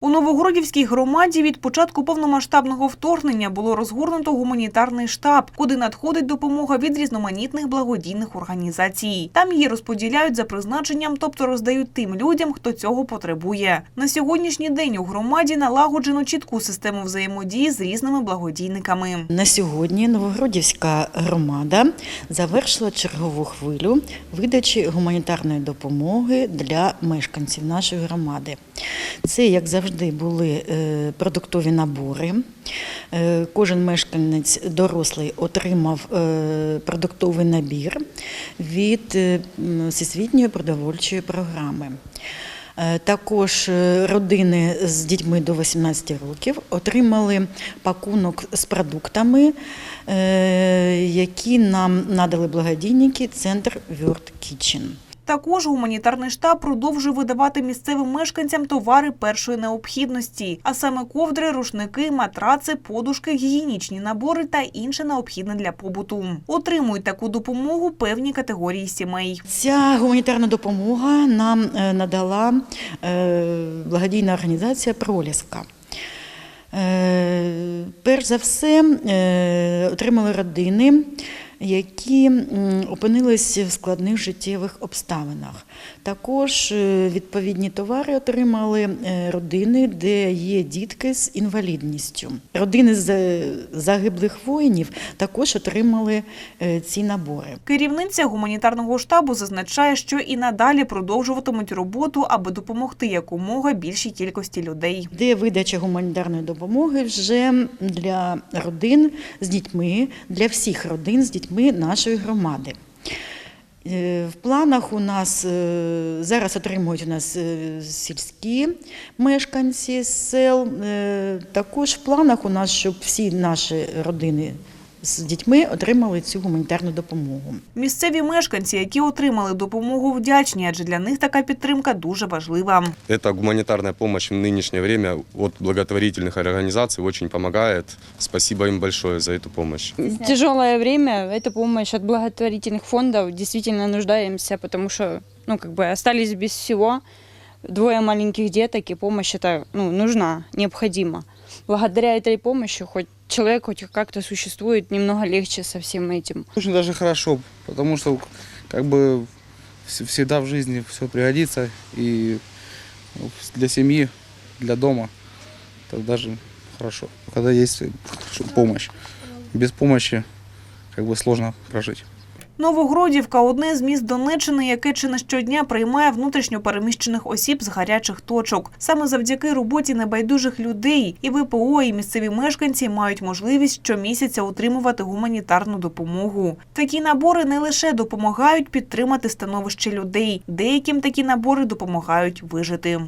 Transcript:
У Новогродівській громаді від початку повномасштабного вторгнення було розгорнуто гуманітарний штаб, куди надходить допомога від різноманітних благодійних організацій. Там її розподіляють за призначенням, тобто роздають тим людям, хто цього потребує. На сьогоднішній день у громаді налагоджено чітку систему взаємодії з різними благодійниками. На сьогодні Новогродівська громада завершила чергову хвилю видачі гуманітарної допомоги для мешканців нашої громади. Це, як завжди, були е, продуктові набори. Е, Кожен мешканець дорослий отримав е, продуктовий набір від Всесвітньої продовольчої програми. Також родини з дітьми до 18 років отримали пакунок з продуктами, які нам надали благодійники Центр World Kitchen. Також гуманітарний штаб продовжує видавати місцевим мешканцям товари першої необхідності, а саме ковдри, рушники, матраци, подушки, гігієнічні набори та інше необхідне для побуту. Отримують таку допомогу певні категорії сімей. Ця гуманітарна допомога нам е, надала е, благодійна організація Проліска. Е, Перш за все отримали родини, які опинились в складних життєвих обставинах. Також е, відповідні товари отримали е, родини, де є дітки з інвалідністю. Родини з е, загиблих воїнів також отримали ці набори. Керівниця гуманітарного штабу зазначає, що і надалі продовжуватимуть роботу, аби допомогти якомога більшій кількості людей. де видача гуманітарної допомоги вже для родин з дітьми, для всіх родин з дітьми нашої громади. Е, В планах у нас е, зараз отримують у нас е, сільські мешканці сел. Також в планах у нас, щоб всі наші родини з дітьми отримали цю гуманітарну допомогу. Місцеві мешканці, які отримали допомогу, вдячні, адже для них така підтримка дуже важлива. Эта гуманитарная помощь в нынешнее время от благотворительных организаций очень помогает. Спасибо им большое за эту помощь. Тяжелое время, эта помощь от благотворительных фондов действительно нуждаемся, потому что, ну, как бы остались без всего. Двое маленьких деток, и помощь это, ну, нужна, необходима. Благодаря этой помощи хоть человек хоть как-то существует, немного легче со всем этим. Очень даже хорошо, потому что как бы вс- всегда в жизни все пригодится и ну, для семьи, для дома это даже хорошо, когда есть ш- помощь. Без помощи как бы сложно прожить. Новогродівка одне з міст Донеччини, яке чи не щодня приймає внутрішньо переміщених осіб з гарячих точок. Саме завдяки роботі небайдужих людей і ВПО, і місцеві мешканці мають можливість щомісяця отримувати гуманітарну допомогу. Такі набори не лише допомагають підтримати становище людей, деяким такі набори допомагають вижити.